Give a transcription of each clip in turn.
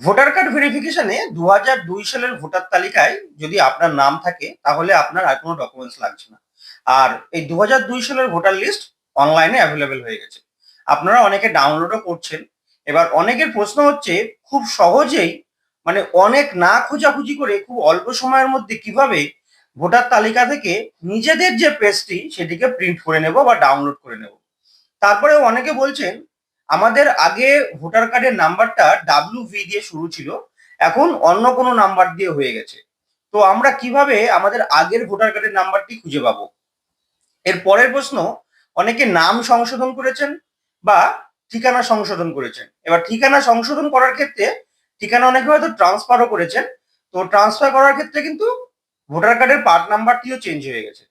Voter card ভেরিফিকেশনে দু হাজার দুই সালের ভোটার তালিকায় যদি আপনার নাম থাকে, তাহলে আপনার আর কোনো ডকুমেন্টস লাগছে না। আর এই দু হাজার দুই সালের ভোটার লিস্ট অনলাইনে অ্যাভেলেবেল হয়ে গেছে। আপনারা অনেকে ডাউনলোডও করছেন। এবার অনেকের প্রশ্ন হচ্ছে, খুব সহজেই মানে অনেক না খোঁজাখুঁজি করে খুব অল্প সময়ের মধ্যে কীভাবে ভোটার তালিকা থেকে নিজেদের যে পেজটি সেটিকে প্রিন্ট করে নেব বা ডাউনলোড করে নেব। তারপরে অনেকে বলছেন আমাদের আগে ভোটার কার্ডের নাম্বারটা ডাব্লিউ ভি দিয়ে শুরু ছিল, এখন অন্য কোনো নাম্বার দিয়ে হয়ে গেছে। তো আমরা কীভাবে আমাদের আগের ভোটার কার্ডের নাম্বারটি খুঁজে পাবো? এর পরের প্রশ্ন, অনেকে নাম সংশোধন করেছেন বা ঠিকানা সংশোধন করেছেন। এবার ঠিকানা সংশোধন করার ক্ষেত্রে, ঠিকানা অনেকে হয়তো ট্রান্সফারও করেছেন। তো ট্রান্সফার করার ক্ষেত্রে কিন্তু ভোটার কার্ডের পার্ট নাম্বারটিও চেঞ্জ হয়ে গেছে।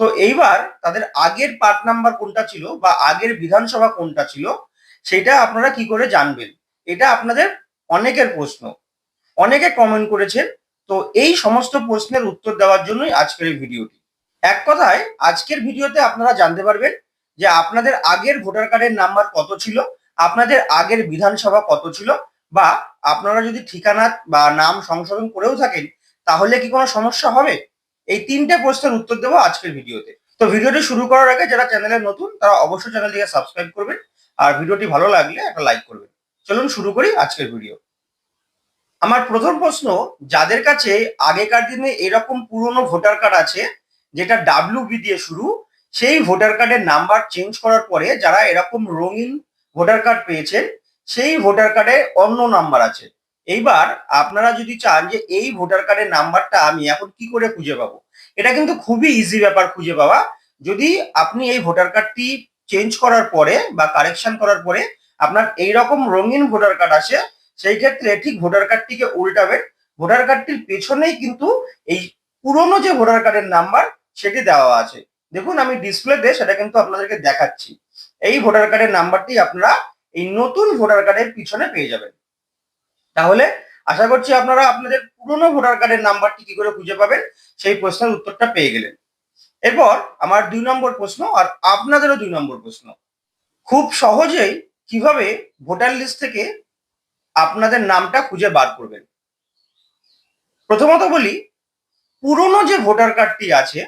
তো এইবার তাদের আগের পার্ট নাম্বার কোনটা ছিল বা আগের বিধানসভা কোনটা ছিল সেটা আপনারা কি করে জানবেন? এটা আপনাদের অনেকের প্রশ্ন। অনেকে কমেন্ট করেছেন। তো এই সমস্ত প্রশ্নের উত্তর দেওয়ার জন্যই আজকের এই ভিডিওটি। এক কথায়, আজকের ভিডিওতে আপনারা জানতে পারবেন যে আপনাদের আগের ভোটার কার্ডের নাম্বার কত ছিল, আপনাদের আগের বিধানসভা কত ছিল, বা আপনারা যদি ঠিকানা বা নাম সংশোধন করেও থাকেন, তাহলে কি কোনো সমস্যা হবে? এই তিনটে প্রশ্নের উত্তর দেবো আজকের ভিডিওতে। তো ভিডিওটি শুরু করার আগে যারা চ্যানেলে নতুন, তারা অবশ্যই চ্যানেলটিকে সাবস্ক্রাইব করবেন। আর ভিডিওটি ভালো লাগলে একটা লাইক করবেন। চলুন শুরু করি আজকের ভিডিও আমার প্রথম প্রশ্ন, যাদের কাছে আগেকার দিনে এরকম পুরনো ভোটার কার্ড আছে, যেটা ডাব্লিউ বি দিয়ে শুরু, সেই ভোটার কার্ডের নাম্বার চেঞ্জ করার পরে যারা এরকম রঙিন ভোটার কার্ড পেয়েছেন, সেই ভোটার কার্ডে অন্য নাম্বার আছে। এইবার আপনারা যদি চান যে এই ভোটার কার্ডের নাম্বারটা আমি এখন কি করে খুঁজে পাবো? এটা কিন্তু খুবই ইজি ব্যাপার খুঁজে পাওয়া। যদি আপনি এই ভোটার কার্ডটি চেঞ্জ করার পরে বা কারেকশন করার পরে আপনার এই রকম রঙিন ভোটার কার্ড আসে, সেই ক্ষেত্রে ঠিক ভোটার কার্ডটিকে উল্টাবেন। ভোটার কার্ডটির পেছনেই কিন্তু এই পুরনো যে ভোটার কার্ডের নাম্বার সেটি দেওয়া আছে। দেখুন, আমি ডিসপ্লেতে সেটা কিন্তু আপনাদেরকে দেখাচ্ছি। এই ভোটার কার্ডের নাম্বারটি আপনারা এই নতুন ভোটার কার্ডের পিছনে পেয়ে যাবেন। তাহলে আশা করছি আপনারা আপনাদের পুরনো ভোটার কার্ডের নাম্বারটি কি করে খুঁজে পাবেন? সেই প্রশ্নের উত্তরটা পেয়ে গেলেন। এরপর আমার দুই নম্বর প্রশ্ন আর আপনাদেরও দুই নম্বর প্রশ্ন। খুব সহজেই কীভাবে ভোটার লিস্ট থেকে আপনাদের নামটা খুঁজে বার করবেন। প্রথমত বলি, পুরনো যে ভোটার কার্ডটি আছে,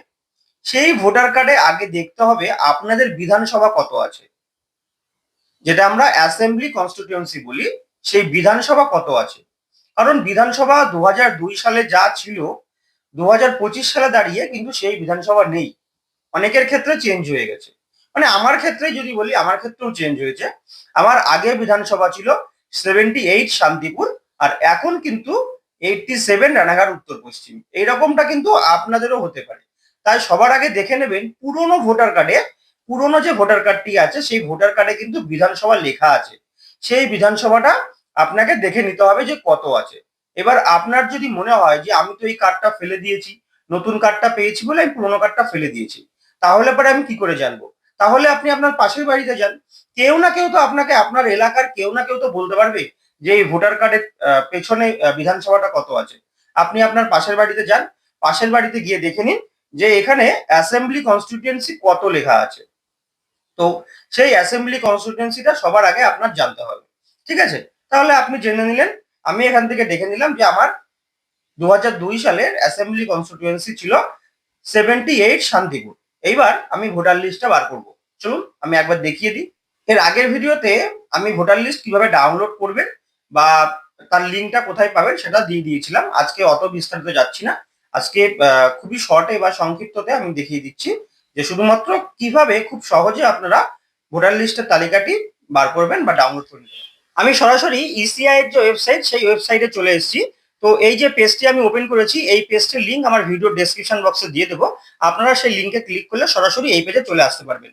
সেই ভোটার কার্ডে আগে দেখতে হবে আপনাদের বিধানসভা কত আছে। যেটা আমরা অ্যাসেম্বলি কনস্টিটিউয়েন্সি বলি, সেই বিধানসভা কত আছে। কারণ বিধানসভা দু হাজার দুই সালে যা ছিল দু হাজার পঁচিশ সালে দাঁড়িয়ে কিন্তু সেই বিধানসভা নেই। অনেকের ক্ষেত্রে চেঞ্জ হয়ে গেছে। মানে আমার ক্ষেত্রে যদি বলি, আমার ক্ষেত্রেও চেঞ্জ হয়েছে। আমার আগে বিধানসভা ছিল সেভেন্টি এইট শান্তিপুর, আর এখন কিন্তু এইটটি সেভেন রানাঘাট উত্তর পশ্চিম। এইরকমটা কিন্তু আপনাদেরও হতে পারে। তাই সবার আগে দেখে নেবেন, পুরনো ভোটার কার্ডে, পুরনো যে ভোটার কার্ডটি আছে, সেই ভোটার কার্ডে কিন্তু বিধানসভা লেখা আছে। সেই বিধানসভাটা আপনাকে দেখে নিতে হবে যে কত আছে। এবার আপনার যদি মনে হয় যে আমি তো এই কার্ডটা ফেলে দিয়েছি, নতুন কার্ডটা পেয়েছি বলে আমি পুরোনো কার্ডটা ফেলে দিয়েছি, তাহলে পরে আমি কি করে জানব? তাহলে আপনি আপনার পাশের বাড়িতে যান। কেউ না কেউ তো আপনাকে, আপনার এলাকার কেউ না কেউ তো বলতে পারবে যে এই ভোটার কার্ডের পেছনে বিধানসভাটা কত আছে। আপনি আপনার পাশের বাড়িতে যান, পাশের বাড়িতে গিয়ে দেখে নিন যে এখানে অ্যাসেম্বলি কনস্টিটিউয়েন্সি কত লেখা আছে। তো সেই অ্যাসেম্বলি কনস্টিটিউয়েন্সিটা সবার আগে আপনার জানতে হবে। ঠিক আছে? তাহলে আপনি জেনে নিলেন আমি এখান থেকে দেখে নিলাম যে আমার দু সালের অ্যাসেম্বলি কনস্টিটুয়েন্সি ছিল সেভেন্টি এইট শান্তিপুর। এইবার আমি ভোটার লিস্টটা বার করব। চলুন, আমি একবার দেখিয়ে দিই। এর আগের ভিডিওতে আমি ভোটার লিস্ট কীভাবে ডাউনলোড করবেন বা তার লিঙ্কটা কোথায় পাবেন সেটা দিয়ে দিয়েছিলাম। আজকে অত বিস্তারিত যাচ্ছি না। আজকে খুবই শর্টে বা সংক্ষিপ্ততে আমি দেখিয়ে দিচ্ছি যে শুধুমাত্র কীভাবে খুব সহজে আপনারা ভোটার লিস্টের তালিকাটি বার করবেন বা ডাউনলোড করে নেবেন আমি সরাসরি ইসিআই এর যে ওয়েবসাইট সেই ওয়েবসাইটে চলে এসেছি। তো এই যে পেজটি আমি ওপেন করেছি, এই পেজটির লিঙ্ক আমার ভিডিও ডেসক্রিপশন বক্সে দিয়ে দেবো। আপনারা সেই লিঙ্কে ক্লিক করলে সরাসরি এই পেজে চলে আসতে পারবেন।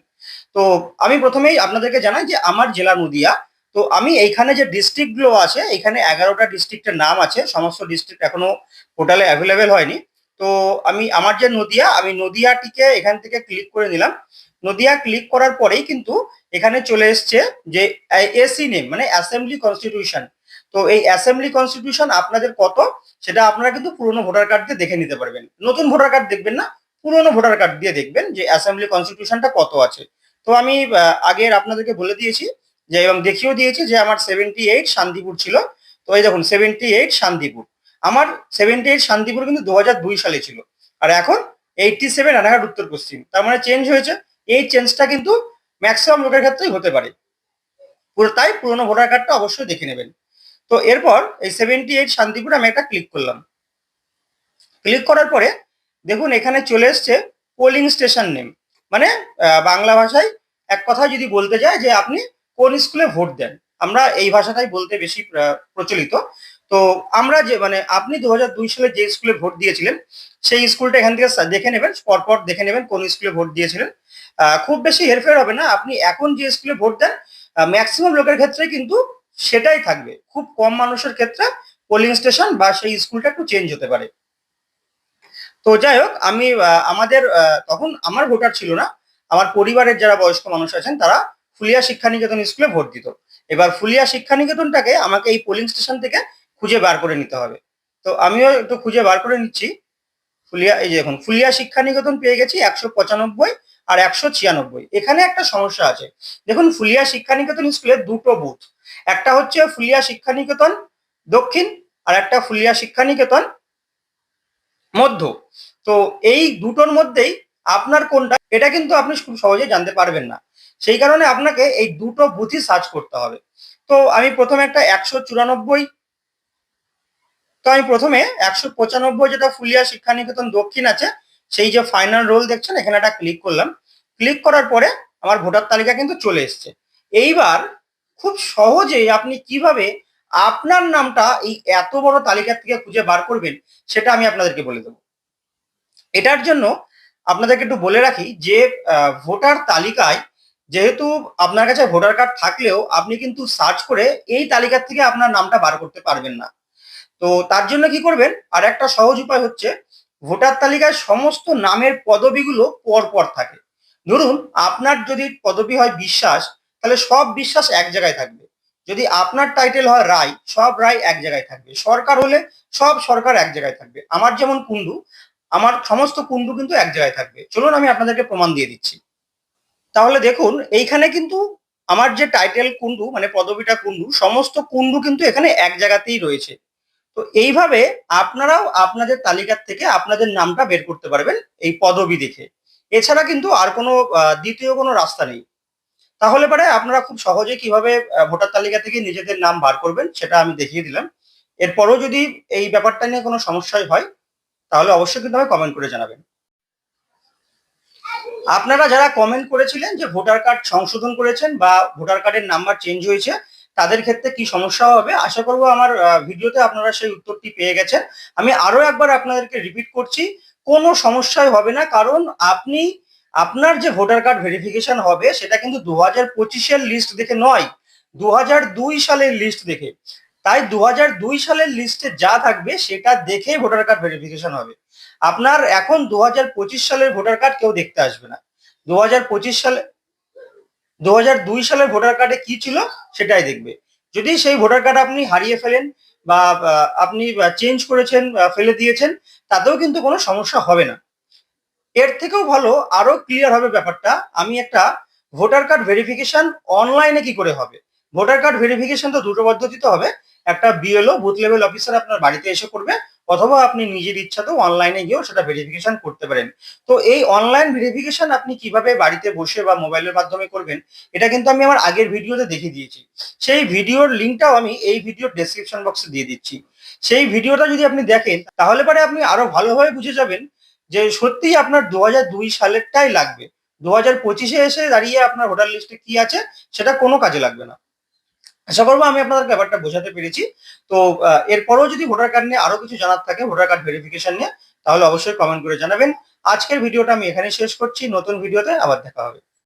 তো আমি প্রথমেই আপনাদেরকে জানাই যে আমার জেলা নদিয়া, তো আমি এইখানে যে ডিস্ট্রিক্টগুলো আছে, এখানে এগারোটা ডিস্ট্রিক্টের নাম আছে, সমস্ত ডিস্ট্রিক্ট এখনও পোর্টালে অ্যাভেলেবেল হয়নি। তো আমি আমার যে নদিয়া, আমি নদিয়াটিকে এখান থেকে ক্লিক করে নিলাম। নদিয়া ক্লিক করার পরেই কিন্তু এখানে চলে এসছে যে এসি নেম মানে অ্যাসেম্বলি কনস্টিটিউশন তো এই অ্যাসেম্বলি কনস্টিটিউশন আপনাদের কত? সেটা আপনারা কিন্তু পুরনো ভোটার কার্ড দিয়ে দেখে নিতে পারবেন। নতুন ভোটার কার্ড দেখবেন না, পুরনো ভোটার কার্ড দিয়ে দেখবেন যে অ্যাসেম্বলি কনস্টিটিউশনটা কত আছে। তো আমি আগের আপনাদেরকে বলে দিয়েছি যে, এবং দেখিয়েও দিয়েছি যে আমার সেভেন্টি এইট শান্তিপুর ছিল। তো এই দেখুন সেভেন্টি এইট শান্তিপুর। আমার সেভেন্টি এইট শান্তিপুর কিন্তু দু হাজার দুই সালে ছিল। আর এখন এইটটি সেভেন রানাঘাট, উত্তর পশ্চিম। তার মানে চেঞ্জ হয়েছে। এই চেঞ্জটা কিন্তু ম্যাক্সিমাম লোকের ক্ষেত্রেই হতে পারে। পুরো তাই পুরোনো ভোটার কার্ডটা অবশ্যই দেখে নেবেন। তো এরপর এই সেভেন্টি এইট শান্তিপুর আমি একটা ক্লিক করলাম। ক্লিক করার পরে দেখুন এখানে চলে এসছে পোলিং স্টেশন নেম মানে বাংলা ভাষায় এক কথা যদি বলতে যায় যে আপনি কোন স্কুলে ভোট দেন। আমরা এই ভাষাটাই বলতে বেশি প্রচলিত। তো আমরা যে মানে আপনি দু সালে যে স্কুলে ভোট দিয়েছিলেন, সেই স্কুলটা এখান থেকে দেখে নেবেন, পরপর দেখে নেবেন কোন স্কুলে ভোট দিয়েছিলেন। খুব বেশি হেরফের হবে না, আপনি এখন যে স্কুলে ভোট দেন ম্যাক্সিমাম লোকের ক্ষেত্রে কিন্তু সেটাই থাকবে। খুব কম মানুষের ক্ষেত্রে পোলিং স্টেশন বা সেই স্কুলটা একটু চেঞ্জ হতে পারে। তো যাই হোক, আমি আমাদের তখন আমার ভোটার ছিল না, আমার পরিবারের যারা বয়স্ক মানুষ আছেন, তারা ফুলিয়া শিক্ষানিকেতন স্কুলে ভোট দিত। এবার ফুলিয়া শিক্ষানিকেতনটাকে আমাকে এই পোলিং স্টেশন থেকে খুঁজে বার করে নিতে হবে। তো আমিও একটু খুঁজে বার করে নিচ্ছি। ফুলিয়া, এই যে দেখুন, ফুলিয়া শিক্ষানিকেতন পেয়ে গেছি একশো পঁচানব্বই আর একশো ছিয়ানব্বই। এখানে একটা সমস্যা আছে। দেখুন, ফুলিয়া শিক্ষানিকেতন স্কুলে দুটো বুথ। একটা হচ্ছে ফুলিয়া শিক্ষানিকেতন দক্ষিণ আর একটা ফুলিয়া শিক্ষানিকেতন মধ্য। তো এই দুটোর মধ্যেই আপনার কোনটা, এটা কিন্তু আপনি খুব সহজে জানতে পারবেন না। সেই কারণে আপনাকে এই দুটো বুথই সার্চ করতে হবে। তো আমি প্রথমে একটা একশো চুরানব্বই তো আমি প্রথমে একশো পঁচানব্বই যেটা ফুলিয়া শিক্ষানিকেতন দক্ষিণ আছে, সেই যে ফাইনাল রোল দেখছেন, এখানে একটা ক্লিক করলাম। ক্লিক করার পরে আমার ভোটার তালিকা কিন্তু চলে এসছে। এইবার খুব সহজেই আপনি কীভাবে আপনার নামটা এই এত বড় তালিকা থেকে খুঁজে বার করবেন, সেটা আমি আপনাদেরকে বলে দেবো। এটার জন্য আপনাদেরকে একটু বলে রাখি যে ভোটার তালিকায় যেহেতু আপনার কাছে ভোটার কার্ড থাকলেও আপনি কিন্তু সার্চ করে এই তালিকার থেকে আপনার নামটা বার করতে পারবেন না। তো তার জন্য কি করবেন? আর একটা সহজ উপায় হচ্ছে, ভোটার তালিকায় সমস্ত নামের পদবিগুলো পর পর থাকে। ধরুন, আপনার যদি পদবি হয় বিশ্বাস, তাহলে সব বিশ্বাস এক জায়গায় থাকবে। যদি আপনার টাইটেল হয় রায়, সব রায় এক জায়গায় থাকবে। সরকার হলে সব সরকার এক জায়গায় থাকবে। আমার যেমন কুন্ডু আমার সমস্ত কুন্ডু কিন্তু এক জায়গায় থাকবে। চলুন আমি আপনাদেরকে প্রমাণ দিয়ে দিচ্ছি। তাহলে দেখুন, এইখানে কিন্তু আমার যে টাইটেল কুন্ডু মানে পদবিটা কুন্ডু সমস্ত কুন্ডু কিন্তু এখানে এক জায়গাতেই রয়েছে। তো এইভাবে আপনারাও আপনাদের তালিকার থেকে আপনাদের নামটা বের করতে পারবেন এই পদবি দেখে। এছাড়া কিন্তু আর কোনো দ্বিতীয় কোনো রাস্তা নেই। তাহলে পরে আপনারা খুব সহজে কীভাবে ভোটার তালিকা থেকে নিজেদের নাম বার করবেন সেটা আমি দেখিয়ে দিলাম। এরপরও যদি এই ব্যাপারটা নিয়ে কোনো সমস্যাই হয়, তাহলে অবশ্যই কিন্তু আমাকে কমেন্ট করে জানাবেন। আপনারা যারা কমেন্ট করেছিলেন যে ভোটার কার্ড সংশোধন করেছেন বা ভোটার কার্ডের নাম্বার চেঞ্জ হয়েছে তাদের ক্ষেত্রে কি সমস্যা হবে? আশা করব আমার ভিডিওতে আপনারা সেই উত্তরটি পেয়ে গেছেন। আমি আরও একবার আপনাদেরকে রিপিট করছি, কোনো সমস্যাই হবে না, কারণ আপনি, আপনার যে ভোটার কার্ড ভেরিফিকেশন হবে, সেটা কিন্তু দু হাজার পঁচিশের লিস্ট দেখে নয় দু হাজার দুই সালের লিস্ট দেখে। তাই দু হাজার দুই সালের লিস্টে যা থাকবে, সেটা দেখে ভোটার কার্ড ভেরিফিকেশন হবে। আপনার এখন দু হাজার পঁচিশ সালের ভোটার কার্ড কেউ দেখতে আসবে না। দু হাজার পঁচিশ সালে দু হাজার দুই সালের ভোটার কার্ডে কি ছিল সেটাই দেখবে। যদি সেই ভোটার কার্ড আপনি হারিয়ে ফেলেন বা আপনি চেঞ্জ করেছেন ফেলে দিয়েছেন, তাতেও কিন্তু কোনো সমস্যা হবে না। এর থেকেও ভালো, আরও ক্লিয়ার হবে ব্যাপারটা, আমি একটা ভোটার কার্ড ভেরিফিকেশন অনলাইনে কি করে হবে? ভোটার কার্ড ভেরিফিকেশন তো দুটো পদ্ধতিতে হবে। একটা বিএলও বুথ লেভেল অফিসার আপনার বাড়িতে এসে করবে অথবা আপনি নিজের ইচ্ছাতেও অনলাইনে গিয়েও সেটা ভেরিফিকেশন করতে পারেন। তো এই অনলাইন ভেরিফিকেশন আপনি কীভাবে বাড়িতে বসে বা মোবাইলের মাধ্যমে করবেন, এটা কিন্তু আমি আমার আগের ভিডিওতে দেখিয়ে দিয়েছি। সেই ভিডিওর লিঙ্কটাও আমি এই ভিডিওর ডেসক্রিপশন বক্সে দিয়ে দিচ্ছি। সেই ভিডিওটা যদি আপনি দেখেন, তাহলে পরে আপনি আরও ভালোভাবে বুঝে যাবেন যে সত্যিই আপনার দু দুই সালেরটাই লাগবে। দু হাজার পঁচিশে এসে দাঁড়িয়ে আপনার ভোটার লিস্টে কি আছে, সেটা কোনো কাজে লাগবে না। আশা করব আমি আপনাদের ব্যাপারটা বোঝাতে পেরেছি। তো এরপরও যদি ভোটার কার্ড নিয়ে আরও কিছু জানার থাকে, ভোটার কার্ড ভেরিফিকেশন নিয়ে, তাহলে অবশ্যই কমেন্ট করে জানাবেন। আজকের ভিডিওটা আমি এখানে শেষ করছি। নতুন ভিডিওতে আবার দেখা হবে।